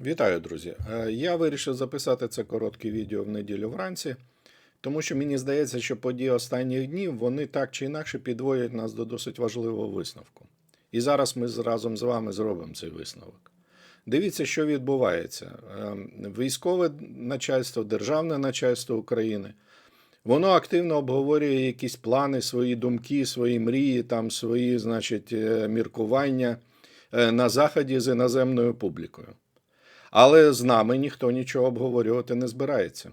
Вітаю, друзі! Е, Я вирішив записати це коротке відео в неділю вранці, тому що мені здається, що події останніх днів вони так чи інакше підводять нас до досить важливого висновку. І зараз ми разом з вами зробимо цей висновок. Дивіться, що відбувається. Е, Військове начальство, державне начальство України. Воно активно обговорює якісь плани, свої думки, свої мрії, там свої, значить, е, міркування на заході з іноземною публікою. Але з нами ніхто нічого обговорювати не збирається.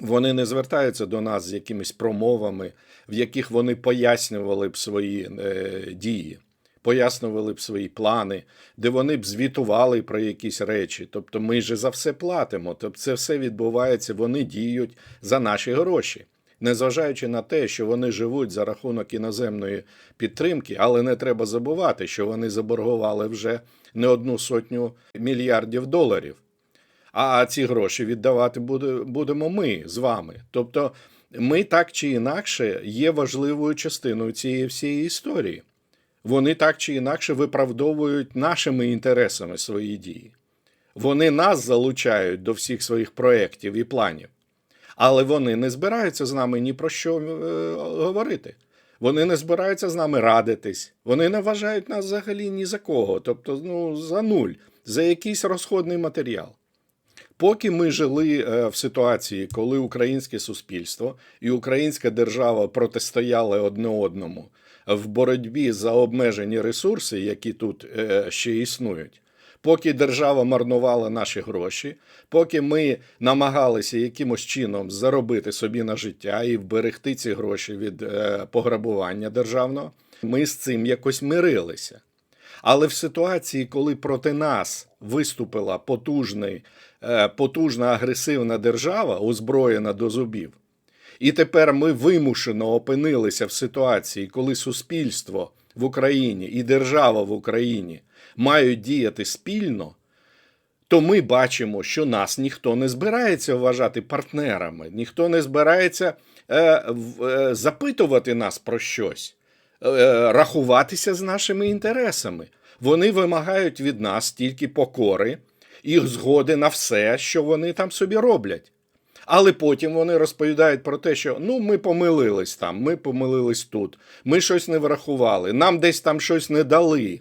Вони не звертаються до нас з якимись промовами, в яких вони пояснювали б свої е, дії, пояснювали б свої плани, де вони б звітували про якісь речі. Тобто ми ж за все платимо. Тобто це все відбувається, вони діють за наші гроші. Незважаючи на те, що вони живуть за рахунок іноземної підтримки, але не треба забувати, що вони заборгували вже не одну сотню мільярдів доларів. А ці гроші віддавати будемо ми з вами. Тобто, ми так чи інакше є важливою частиною цієї всієї історії. Вони так чи інакше виправдовують нашими інтересами свої дії. Вони нас залучають до всіх своїх проєктів і планів. Але вони не збираються з нами ні про що е, говорити. Вони не збираються з нами радитись. Вони не вважають нас взагалі ні за кого. Тобто, ну, за нуль, за якийсь розходний матеріал. Поки ми жили е, в ситуації, коли українське суспільство і українська держава протистояли одне одному в боротьбі за обмежені ресурси, які тут е, ще існують, поки держава марнувала наші гроші, поки ми намагалися якимось чином заробити собі на життя і вберегти ці гроші від е, пограбування державного, ми з цим якось мирилися. Але в ситуації, коли проти нас виступила потужний, е, потужна агресивна держава, озброєна до зубів, і тепер ми вимушено опинилися в ситуації, коли суспільство в Україні і держава в Україні мають діяти спільно, то ми бачимо, що нас ніхто не збирається вважати партнерами, ніхто не збирається е, е, запитувати нас про щось, е, рахуватися з нашими інтересами. Вони вимагають від нас тільки покори і згоди на все, що вони там собі роблять. Але потім вони розповідають про те, що ну ми помилились там, ми помилились тут, ми щось не врахували, нам десь там щось не дали.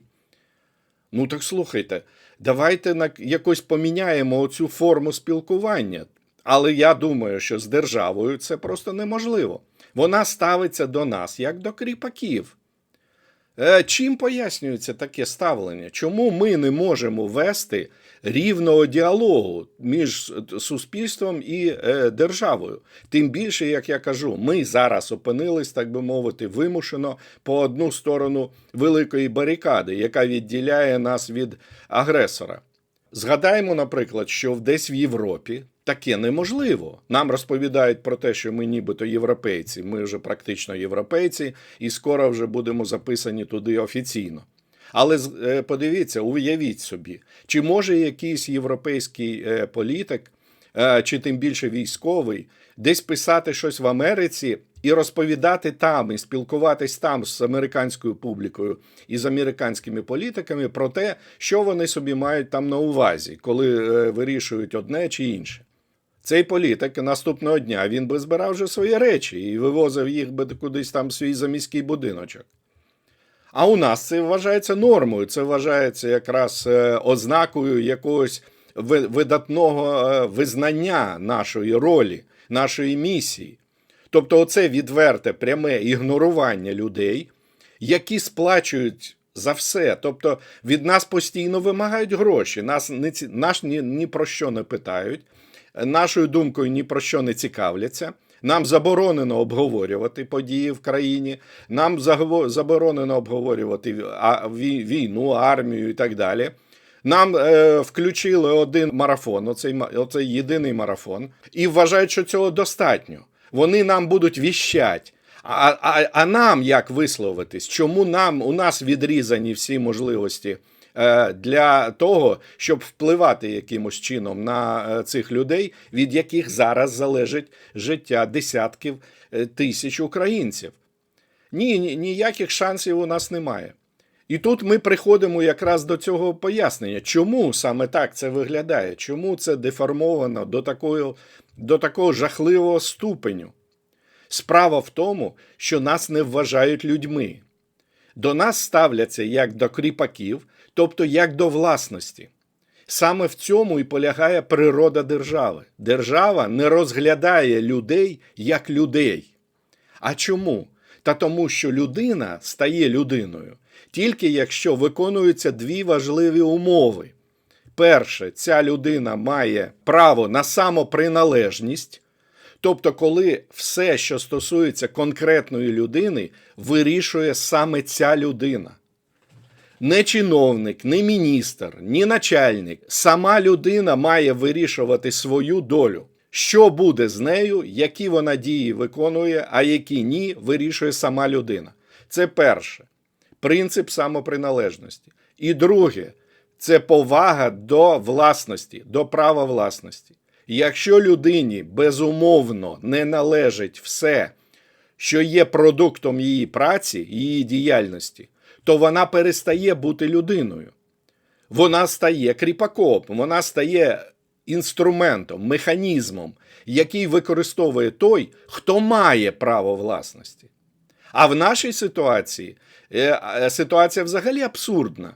Ну так слухайте, давайте якось поміняємо оцю форму спілкування. Але я думаю, що з державою це просто неможливо. Вона ставиться до нас як до кріпаків. Е, Чим пояснюється таке ставлення? Чому ми не можемо вести рівного діалогу між суспільством і е, державою? Тим більше, як я кажу, ми зараз опинились, так би мовити, вимушено по одну сторону великої барикади, яка відділяє нас від агресора. Згадаємо, наприклад, що десь в Європі таке неможливо. Нам розповідають про те, що ми нібито європейці, ми вже практично європейці, і скоро вже будемо записані туди офіційно. Але е, подивіться, уявіть собі, чи може якийсь європейський е, політик, е, чи тим більше військовий, десь писати щось в Америці і розповідати там, і спілкуватись там з американською публікою і з американськими політиками про те, що вони собі мають там на увазі, коли е, вирішують одне чи інше. Цей політик наступного дня він би збирав вже свої речі і вивозив їх би кудись там в свій заміський будиночок. А у нас це вважається нормою, це вважається якраз е, ознакою якогось видатного е, визнання нашої ролі, нашої місії. Тобто, оце відверте пряме ігнорування людей, які сплачують за все. Тобто від нас постійно вимагають гроші, нас, не, наш ні, ні про що не питають, нашою думкою ні про що не цікавляться. Нам заборонено обговорювати події в країні, нам заборонено обговорювати війну, армію і так далі. Нам е, включили один марафон, оцей, оцей єдиний марафон, і вважають, що цього достатньо. Вони нам будуть віщать. А, а, а нам як висловитись? Чому нам у нас відрізані всі можливості е, для того, щоб впливати якимось чином на е, цих людей, від яких зараз залежить життя десятків е, тисяч українців? Ні, ні, ніяких шансів у нас немає. І тут ми приходимо якраз до цього пояснення, чому саме так це виглядає, чому це деформовано до такого, до такого жахливого ступеню. Справа в тому, що нас не вважають людьми. До нас ставляться як до кріпаків, тобто як до власності. Саме в цьому і полягає природа держави. Держава не розглядає людей як людей. А чому? Та тому, що людина стає людиною тільки якщо виконуються дві важливі умови. Перше, ця людина має право на самоприналежність, тобто, коли все, що стосується конкретної людини, вирішує саме ця людина. Не чиновник, не міністр, ні начальник. Сама людина має вирішувати свою долю. Що буде з нею, які вона дії виконує, а які ні, вирішує сама людина. Це перше принцип самоприналежності. І друге це повага до власності, до права власності. Якщо людині безумовно не належить все, що є продуктом її праці, її діяльності, то вона перестає бути людиною. Вона стає кріпаком, вона стає інструментом, механізмом, який використовує той, хто має право власності. А в нашій ситуації е, ситуація взагалі абсурдна.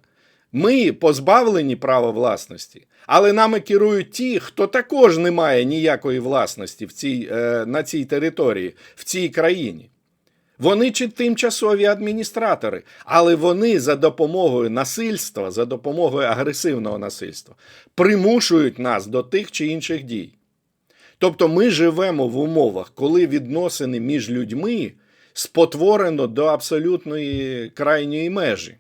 Ми позбавлені права власності, але нами керують ті, хто також не має ніякої власності в цій, е, на цій території, в цій країні. Вони чи тимчасові адміністратори, але вони за допомогою насильства, за допомогою агресивного насильства примушують нас до тих чи інших дій. Тобто ми живемо в умовах, коли відносини між людьми спотворено до абсолютної крайньої межі.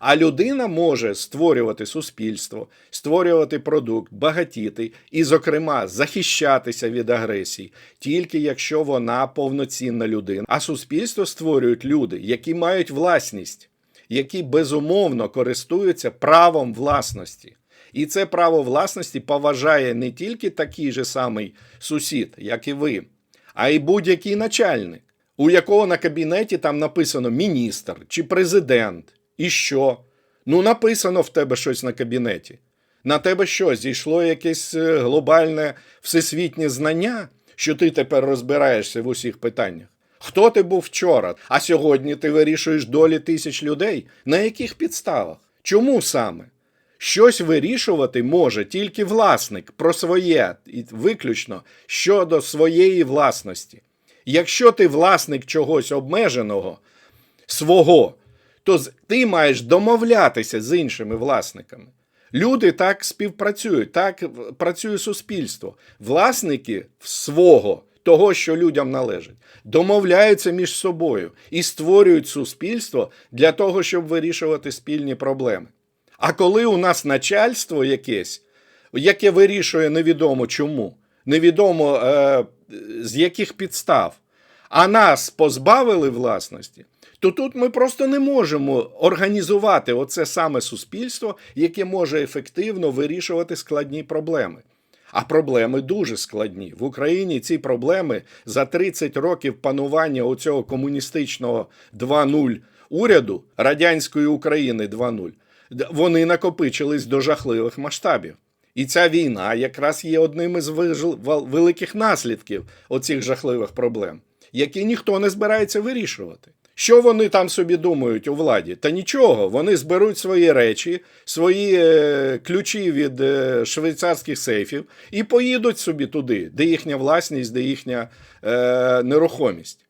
А людина може створювати суспільство, створювати продукт, багатіти і, зокрема, захищатися від агресії, тільки якщо вона повноцінна людина. А суспільство створюють люди, які мають власність, які безумовно користуються правом власності. І це право власності поважає не тільки такий же самий сусід, як і ви, а й будь-який начальник, у якого на кабінеті там написано міністр чи президент. І що? Ну, написано в тебе щось на кабінеті. На тебе що, зійшло якесь е, глобальне всесвітнє знання, що ти тепер розбираєшся в усіх питаннях? Хто ти був вчора? А сьогодні ти вирішуєш долі тисяч людей? На яких підставах? Чому саме? Щось вирішувати може тільки власник про своє, і виключно щодо своєї власності. Якщо ти власник чогось обмеженого, свого, то ти маєш домовлятися з іншими власниками. Люди так співпрацюють, так працює суспільство. Власники свого, того, що людям належить, домовляються між собою і створюють суспільство для того, щоб вирішувати спільні проблеми. А коли у нас начальство якесь, яке вирішує невідомо чому, невідомо е, з яких підстав, а нас позбавили власності, то тут ми просто не можемо організувати оце саме суспільство, яке може ефективно вирішувати складні проблеми. А проблеми дуже складні. В Україні ці проблеми за 30 років панування оцього комуністичного 2.0 уряду радянської України 2.0, вони накопичились до жахливих масштабів. І ця війна якраз є одним із великих наслідків оцих жахливих проблем, які ніхто не збирається вирішувати. Що вони там собі думають у владі? Та нічого, вони зберуть свої речі, свої е, ключі від е, швейцарських сейфів і поїдуть собі туди, де їхня власність, де їхня е, нерухомість.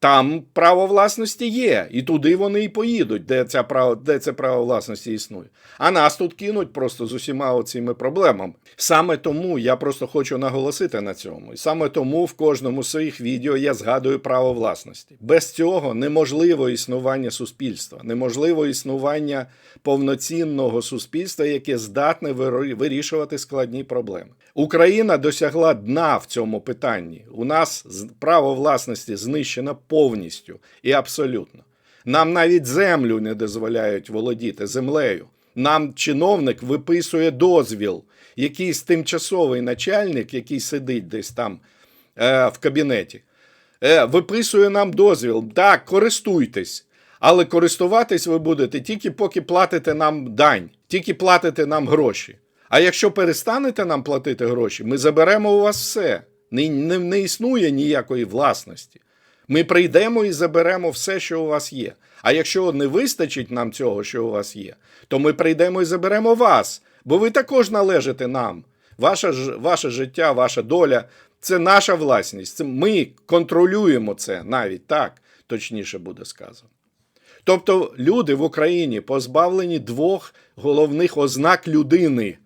Там право власності є, і туди вони і поїдуть, де, ця право, де це право власності існує. А нас тут кинуть просто з усіма цими проблемами. Саме тому я просто хочу наголосити на цьому. І саме тому в кожному своїх відео я згадую право власності. Без цього неможливо існування суспільства, неможливо існування повноцінного суспільства, яке здатне вирішувати складні проблеми. Україна досягла дна в цьому питанні. У нас право власності знищено повністю і абсолютно. Нам навіть землю не дозволяють володіти землею. Нам чиновник виписує дозвіл, якийсь тимчасовий начальник, який сидить десь там е, в кабінеті, е, виписує нам дозвіл. Так, користуйтесь. Але користуватись ви будете тільки поки платите нам дань, тільки платите нам гроші. А якщо перестанете нам платити гроші, ми заберемо у вас все. Не, не, не існує ніякої власності. Ми прийдемо і заберемо все, що у вас є. А якщо не вистачить нам цього, що у вас є, то ми прийдемо і заберемо вас, бо ви також належите нам. Ваше, ваше життя, ваша доля це наша власність. Ми контролюємо це навіть так, точніше буде сказано. Тобто люди в Україні позбавлені двох головних ознак людини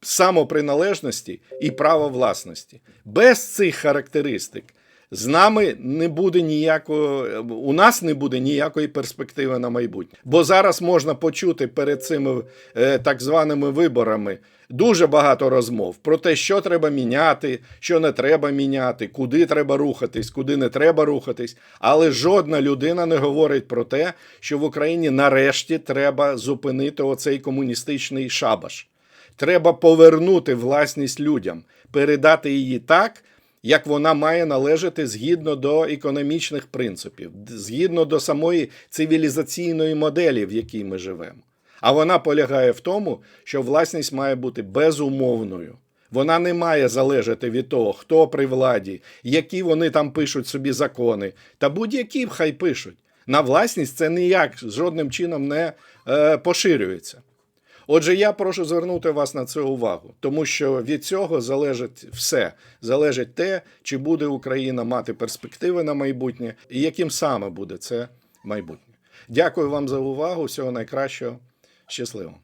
самоприналежності і права власності. Без цих характеристик з нами не буде ніякого, у нас не буде ніякої перспективи на майбутнє. Бо зараз можна почути перед цими е, так званими виборами дуже багато розмов про те, що треба міняти, що не треба міняти, куди треба рухатись, куди не треба рухатись. Але жодна людина не говорить про те, що в Україні нарешті треба зупинити оцей комуністичний шабаш. Треба повернути власність людям, передати її так, як вона має належати згідно до економічних принципів, згідно до самої цивілізаційної моделі, в якій ми живемо. А вона полягає в тому, що власність має бути безумовною. Вона не має залежати від того, хто при владі, які вони там пишуть собі закони, та будь-які хай пишуть. На власність це ніяк жодним чином не е, поширюється. Отже, я прошу звернути вас на це увагу, тому що від цього залежить все. Залежить те, чи буде Україна мати перспективи на майбутнє, і яким саме буде це майбутнє. Дякую вам за увагу. Всього найкращого. Щасливо.